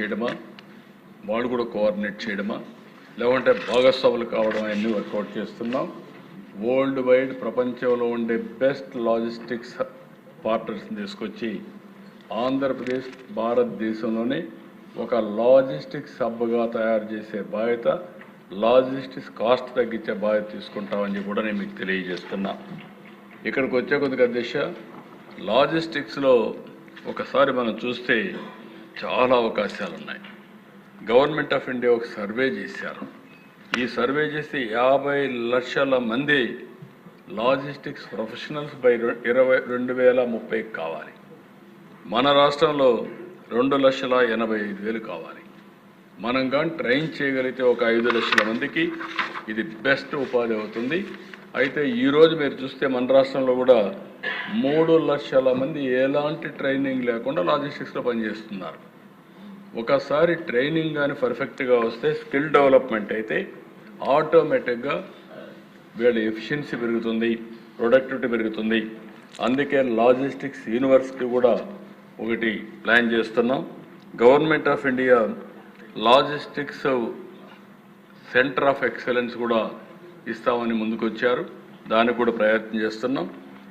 చేయడమా? వాళ్ళు కూడా కోఆర్డినేట్ చేయడమా? లేకుంటే భాగస్వాములు కావడం అన్నీ వర్కౌట్ చేస్తున్నాం. వరల్డ్ వైడ్ ప్రపంచంలో ఉండే బెస్ట్ లాజిస్టిక్స్ పార్ట్నర్స్ని తీసుకొచ్చి ఆంధ్రప్రదేశ్ భారతదేశంలోనే ఒక లాజిస్టిక్స్ హబ్గా తయారు చేసే బాధ్యత లాజిస్టిక్స్ కాస్ట్ తగ్గించే బాధ్యత తీసుకుంటామని కూడా నేను మీకు తెలియజేస్తున్నా. ఇక్కడికి వచ్చే కొద్దిగా దిశ లాజిస్టిక్స్లో ఒకసారి మనం చూస్తే చాలా అవకాశాలు ఉన్నాయి గవర్నమెంట్ ఆఫ్ ఇండియా ఒక సర్వే చేశారు. ఈ సర్వే చేసి యాభై లక్షల మంది లాజిస్టిక్స్ ప్రొఫెషనల్స్ బై ఇరవై రెండు వేల ముప్పై కావాలి. మన రాష్ట్రంలో రెండు లక్షల ఎనభై ఐదు వేలు కావాలి. మనం కానీ ట్రైన్ చేయగలిగితే ఒక ఐదు లక్షల మందికి ఇది బెస్ట్ ఉపాధి అవుతుంది. అయితే ఈరోజు మీరు చూస్తే మన రాష్ట్రంలో కూడా మూడు లక్షల మంది ఎలాంటి ట్రైనింగ్ లేకుండా లాజిస్టిక్స్లో పనిచేస్తున్నారు. ఒకసారి ట్రైనింగ్ కానీ పర్ఫెక్ట్గా వస్తే స్కిల్ డెవలప్మెంట్ అయితే ఆటోమేటిక్గా వీళ్ళ ఎఫిషియన్సీ పెరుగుతుంది ప్రొడక్టివిటీ పెరుగుతుంది. అందుకే లాజిస్టిక్స్ యూనివర్సిటీ కూడా ఒకటి ప్లాన్ చేస్తున్నాం. Government of India logistics centre of excellence కూడా ఇస్తామని ముందుకొచ్చారు. దానికి కూడా ప్రయత్నం చేస్తున్నాం.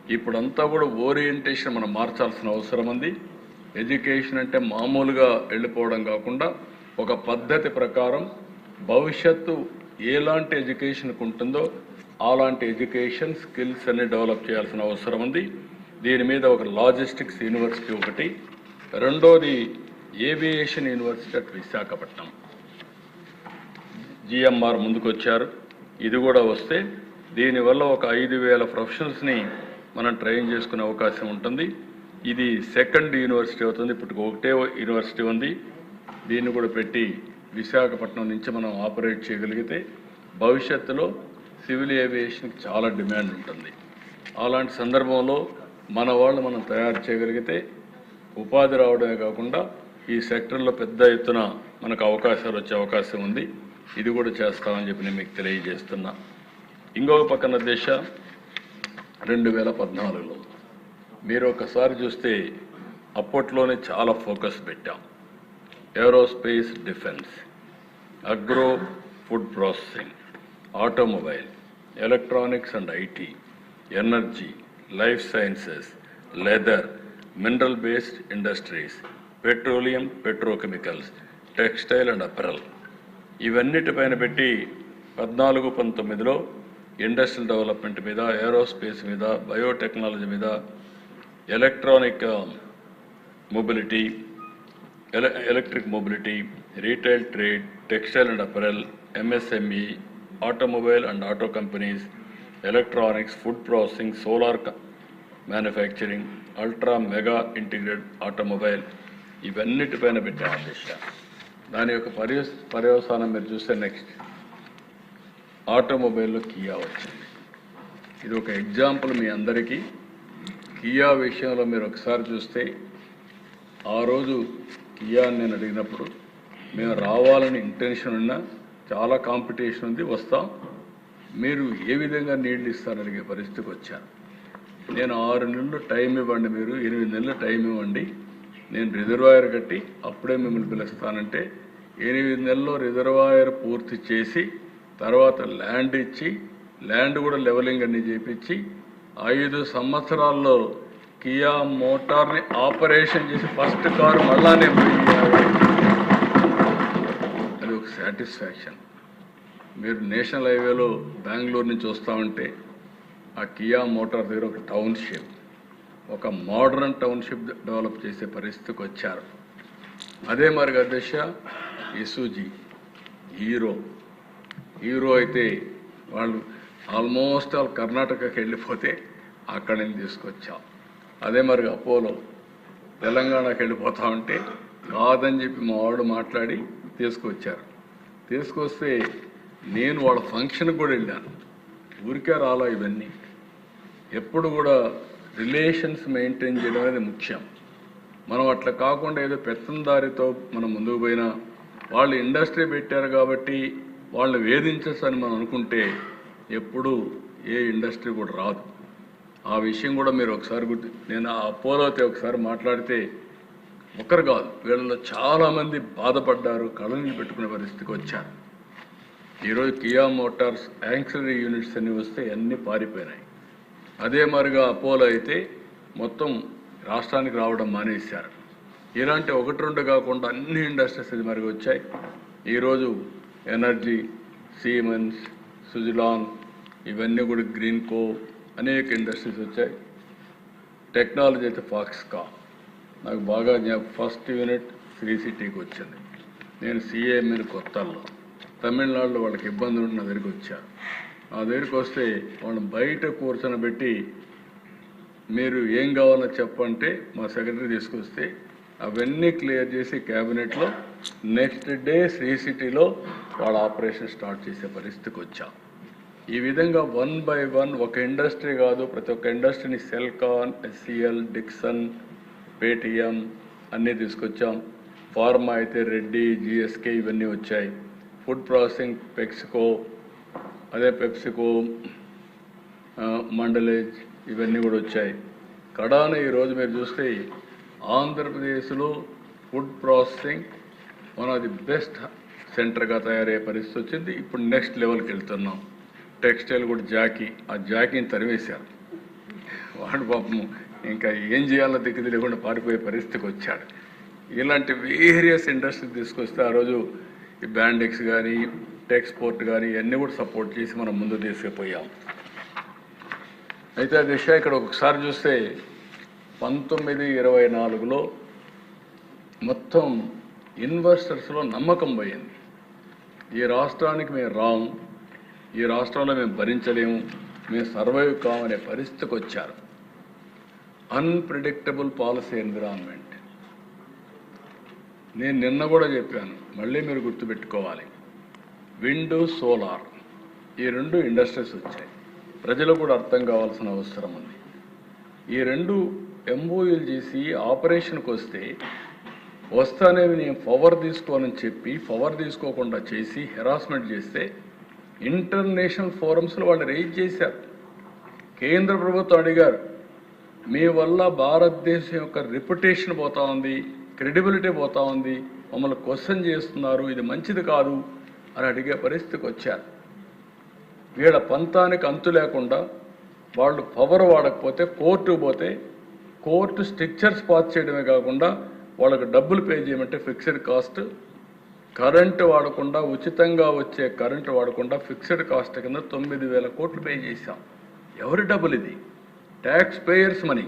ఇప్పుడంతా కూడా ఓరియంటేషన్ మనం మార్చాల్సిన అవసరం ఉంది. ఎడ్యుకేషన్ అంటే మామూలుగా వెళ్ళిపోవడం కాకుండా ఒక పద్ధతి ప్రకారం భవిష్యత్తు ఎలాంటి ఎడ్యుకేషన్కి ఉంటుందో అలాంటి ఎడ్యుకేషన్ స్కిల్స్ అన్ని డెవలప్ చేయాల్సిన అవసరం ఉంది. దీని మీద ఒక లాజిస్టిక్స్ యూనివర్సిటీ ఒకటి రెండోది aviation university at Visakhapatnam. GMR ముందుకొచ్చారు. ఇది కూడా వస్తే దీనివల్ల ఒక ఐదు వేల ప్రొఫెషనల్స్ని మనం ట్రైన్ చేసుకునే అవకాశం ఉంటుంది. ఇది సెకండ్ యూనివర్సిటీ అవుతుంది. ఇప్పుడు ఒకటే యూనివర్సిటీ ఉంది. దీన్ని కూడా పెట్టి విశాఖపట్నం నుంచి మనం ఆపరేట్ చేయగలిగితే భవిష్యత్తులో సివిల్ ఏవియేషన్కి చాలా డిమాండ్ ఉంటుంది. అలాంటి సందర్భంలో మన వాళ్ళు మనం తయారు చేయగలిగితే ఉపాధి రావడమే కాకుండా ఈ సెక్టర్లో పెద్ద ఎత్తున మనకు అవకాశాలు వచ్చే అవకాశం ఉంది. ఇది కూడా చేస్తామని చెప్పి నేను మీకు తెలియజేస్తున్నా. ఇంకొక పక్కన దేశ రెండు వేల పద్నాలుగులో మీరు ఒకసారి చూస్తే అప్పట్లోనే చాలా ఫోకస్ పెట్టాం. Aerospace defence agro food processing automobile electronics and IT energy life sciences leather mineral based industries petroleum petrochemicals textile and apparel. ఇవన్నిటిపైన పెట్టి పద్నాలుగు పంతొమ్మిదిలో ఇండస్ట్రియల్ డెవలప్మెంట్ మీద ఏరోస్పేస్ మీద బయోటెక్నాలజీ మీద ఎలక్ట్రానిక్ మొబిలిటీ ఎల- electric mobility retail trade textile and apparel MSME automobile and auto companies electronics food processing solar manufacturing ultra mega integrated automobile ఇవన్నిటిపైన పెట్టారు దాని యొక్క పర్య పర్యవసానం మీరు చూస్తే నెక్స్ట్ ఆటోమొబైల్లో కియా వచ్చింది. ఇది ఒక ఎగ్జాంపుల్ మీ అందరికీ. కియా విషయంలో మీరు ఒకసారి చూస్తే ఆ రోజు కియా నేను అడిగినప్పుడు మేము రావాలని ఇంటెన్షన్ ఉన్నా చాలా కాంపిటీషన్ ఉంది వస్తాం. మీరు ఏ విధంగా నీళ్ళు ఇస్తారని అడిగే పరిస్థితికి వచ్చాను. నేను ఆరు నెలలు టైం ఇవ్వండి మీరు ఎనిమిది నెలలు టైం ఇవ్వండి. నేను రిజర్వాయర్ కట్టి అప్పుడే మిమ్మల్ని పిలుస్తానంటే ఎనిమిది నెలల్లో రిజర్వాయర్ పూర్తి చేసి తర్వాత ల్యాండ్ ఇచ్చి ల్యాండ్ కూడా లెవలింగ్ అన్ని చేపించి ఐదు సంవత్సరాల్లో కియా మోటార్ని ఆపరేషన్ చేసి ఫస్ట్ కారు మళ్ళానే అది ఒక సాటిస్ఫాక్షన్ మీరు నేషనల్ హైవేలో బెంగళూరు నుంచి వస్తామంటే ఆ కియా మోటార్ దగ్గర ఒక టౌన్షిప్ ఒక మోడర్న్ టౌన్షిప్ డెవలప్ చేసే పరిస్థితికి వచ్చారు. అదే మరి అధ్యక్ష ఇసూజీ హీరో హీరో అయితే వాళ్ళు ఆల్మోస్ట్ ఆల్ కర్ణాటకకి వెళ్ళిపోతే అక్కడి నుంచి తీసుకొచ్చాం. అదే మరి అపోలో తెలంగాణకి వెళ్ళిపోతా ఉంటే కాదని చెప్పి మా వాడు మాట్లాడి తీసుకొచ్చారు. తీసుకొస్తే నేను వాళ్ళ ఫంక్షన్కి కూడా వెళ్ళాను. ఊరికే రాలా ఇవన్నీ. ఎప్పుడు కూడా రిలేషన్స్ మెయింటైన్ చేయడం అనేది ముఖ్యం. మనం అట్లా కాకుండా ఏదో పెత్తందారితో మనం ముందుకు పోయినా వాళ్ళు ఇండస్ట్రీ పెట్టారు కాబట్టి వాళ్ళని వేధించచ్చు అని మనం అనుకుంటే ఎప్పుడు ఏ ఇండస్ట్రీ కూడా రాదు. ఆ విషయం కూడా మీరు ఒకసారి గుర్తు నేను ఆ అపోలోతో ఒకసారి మాట్లాడితే ఒకరు కాదు వీళ్ళలో చాలామంది బాధపడ్డారు కళని పెట్టుకునే పరిస్థితికి వచ్చారు. ఈరోజు కియా మోటార్స్ యాంక్సరీ యూనిట్స్ అన్ని వస్తే అన్నీ పారిపోయినాయి. అదే మరిగా అపోలో అయితే మొత్తం రాష్ట్రానికి రావడం మానేశారు. ఇలాంటి ఒకటి రెండు కాకుండా అన్ని ఇండస్ట్రీస్ ఇది మరిగి వచ్చాయి. ఈరోజు ఎనర్జీ సీమెన్స్ సుజిలాన్ ఇవన్నీ కూడా గ్రీన్ కో అనేక ఇండస్ట్రీస్ వచ్చాయి. టెక్నాలజీ అయితే ఫాక్స్కా. నాకు బాగా జ్ఞాప- ఫస్ట్ యూనిట్ శ్రీ సిటీకి వచ్చింది. నేను సిఏఎంఎన్ కొత్తల్లో తమిళనాడులో వాళ్ళకి ఇబ్బంది ఉండి నా దగ్గరికి వచ్చారు నా దగ్గరికి వస్తే వాళ్ళని బయట కూర్చొనబెట్టి మీరు ఏం కావాలో చెప్పంటే మా సెక్రటరీ తీసుకొస్తే అవన్నీ క్లియర్ చేసి క్యాబినెట్లో నెక్స్ట్ డే శ్రీ సిటీలో వాళ్ళ ఆపరేషన్ స్టార్ట్ చేసే పరిస్థితికి వచ్చాం. ఈ విధంగా వన్ బై వన్ ఒక ఇండస్ట్రీ కాదు ప్రతి ఒక్క ఇండస్ట్రీని సెల్కాన్ ఎస్సిఎల్ డిక్సన్ పేటిఎం అన్నీ తీసుకొచ్చాం. ఫార్మా అయితే రెడ్డి జిఎస్కే ఇవన్నీ వచ్చాయి. ఫుడ్ ప్రాసెసింగ్ పెక్సికో అదే పెప్సికో మండలేజ్ ఇవన్నీ కూడా వచ్చాయి. కడాన ఈరోజు మీరు చూస్తే ఆంధ్రప్రదేశ్లో food processing one of the best సెంటర్గా తయారయ్యే పరిస్థితి వచ్చింది. ఇప్పుడు నెక్స్ట్ లెవెల్కి వెళ్తున్నాం. టెక్స్టైల్ కూడా జాకీ ఆ జాకీని తరివేశారు వాడు పాపం ఇంకా ఏం చేయాలో దిక్కు తెలియకుండా పారిపోయే పరిస్థితికి వచ్చాడు. ఇలాంటి వేరియస్ ఇండస్ట్రీ తీసుకొస్తే ఆ రోజు ఈ బ్యాండెక్స్ కానీ టెక్స్పోర్ట్ కానీ ఇవన్నీ కూడా సపోర్ట్ చేసి మనం ముందు తీసుకుపోయాం. అయితే ఆ దిశ ఇక్కడ ఒకసారి చూస్తే పంతొమ్మిది ఇరవై నాలుగులో మొత్తం ఇన్వెస్టర్స్లో నమ్మకం పోయింది. ఈ రాష్ట్రానికి మేము రాము ఈ రాష్ట్రంలో మేము భరించలేము మేము సర్వైవ్ కామనే పరిస్థితికి వచ్చారు. అన్ప్రిడిక్టబుల్ పాలసీ ఎన్విరాన్మెంట్ నేను నిన్న కూడా చెప్పాను మళ్ళీ మీరు గుర్తుపెట్టుకోవాలి. విండ్ సోలార్ ఈ రెండు ఇండస్ట్రీస్ వచ్చాయి. ప్రజలు కూడా అర్థం కావాల్సిన అవసరం ఉంది. ఈ రెండు ఎంఓయూలు చేసి ఆపరేషన్కి వస్తే వస్తానేవి నేను పవర్ తీసుకోనని చెప్పి పవర్ తీసుకోకుండా చేసి హెరాస్మెంట్ చేస్తే ఇంటర్నేషనల్ ఫోరమ్స్లో వాళ్ళు రేజ్ చేశారు. కేంద్ర ప్రభుత్వం అడిగారు మీ వల్ల భారతదేశం యొక్క రిప్యుటేషన్ పోతా ఉంది క్రెడిబిలిటీ పోతా ఉంది మమ్మల్ని క్వశ్చన్ చేస్తున్నారు ఇది మంచిది కాదు అని అడిగే పరిస్థితికి వచ్చారు. వీళ్ళ పంతానికి అంతు లేకుండా వాళ్ళు పవర్ వాడకపోతే కోర్టు పోతే కోర్టు స్ట్రిక్చర్స్ పాస్ చేయడమే కాకుండా వాళ్ళకి డబ్బులు పే చేయమంటే ఫిక్స్డ్ కాస్ట్ కరెంటు వాడకుండా ఉచితంగా వచ్చే కరెంటు వాడకుండా ఫిక్స్డ్ కాస్ట్ కింద తొమ్మిది వేల కోట్లు పే చేశాం. ఎవరి డబ్బులు ఇది? ట్యాక్స్ పేయర్స్ మనీ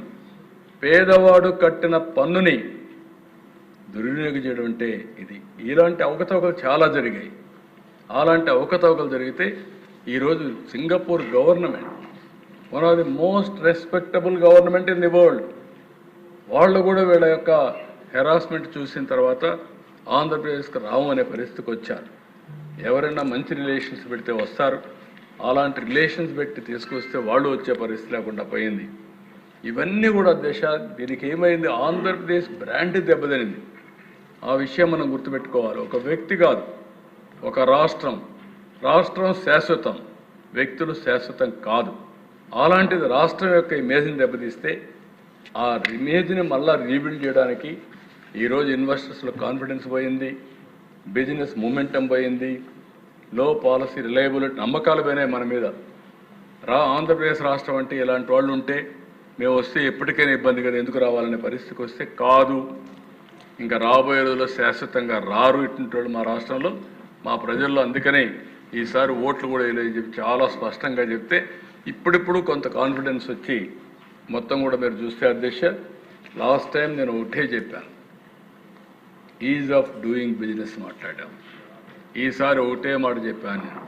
పేదవాడు కట్టిన పన్నుని దుర్వినియోగం చేయడం అంటే ఇది. ఇలాంటి అవకతవకలు చాలా జరిగాయి. అలాంటి అవకతవకలు జరిగితే ఈరోజు Singapore government one of the most respectable government in the world వాళ్ళు కూడా వీళ్ళ యొక్క హెరాస్మెంట్ చూసిన తర్వాత ఆంధ్రప్రదేశ్కి రావు అనే పరిస్థితికి వచ్చారు. ఎవరైనా మంచి రిలేషన్స్ పెడితే వస్తారు. అలాంటి రిలేషన్స్ పెట్టి తీసుకొస్తే వాళ్ళు వచ్చే పరిస్థితి లేకుండా పోయింది. ఇవన్నీ కూడా దేశ దీనికి ఏమైంది? ఆంధ్రప్రదేశ్ బ్రాండ్ దెబ్బతినింది. ఆ విషయం మనం గుర్తుపెట్టుకోవాలి. ఒక వ్యక్తి కాదు ఒక రాష్ట్రం. రాష్ట్రం శాశ్వతం వ్యక్తులు శాశ్వతం కాదు. అలాంటిది రాష్ట్రం యొక్క ఇమేజ్ని దెబ్బతీస్తే ఆ ఇమేజ్ని మళ్ళా రీబిల్డ్ చేయడానికి ఈరోజు ఇన్వెస్టర్స్లో కాన్ఫిడెన్స్ పోయింది బిజినెస్ మూమెంటం పోయింది లో పాలసీ రిలయబిలిటీ నమ్మకాలు పోయినాయి మన మీద. రా ఆంధ్రప్రదేశ్ రాష్ట్రం అంటే ఇలాంటి వాళ్ళు ఉంటే మేము వస్తే ఎప్పటికైనా ఇబ్బంది కదా ఎందుకు రావాలనే పరిస్థితికి వస్తే కాదు. ఇంకా రాబోయే రోజుల్లో శాశ్వతంగా రారు ఇటువంటి వాళ్ళు మా రాష్ట్రంలో మా ప్రజల్లో. అందుకనే ఈసారి ఓట్లు కూడా వేయలేదు చెప్పి చాలా స్పష్టంగా చెప్తే ఇప్పుడిప్పుడు కొంత కాన్ఫిడెన్స్ వచ్చి మొత్తం కూడా మీరు చూస్తే అధ్యక్ష లాస్ట్ టైం నేను ఒకటే చెప్పాను. ఈజ్ ఆఫ్ డూయింగ్ బిజినెస్ మాట్లాడాం. ఈసారి ఒకటే మాట చెప్పాను నేను.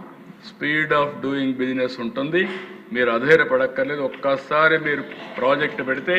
స్పీడ్ ఆఫ్ డూయింగ్ బిజినెస్ ఉంటుంది. మీరు అధైర్యపడక్కర్లేదు. ఒక్కసారి మీరు ప్రాజెక్ట్ పెడితే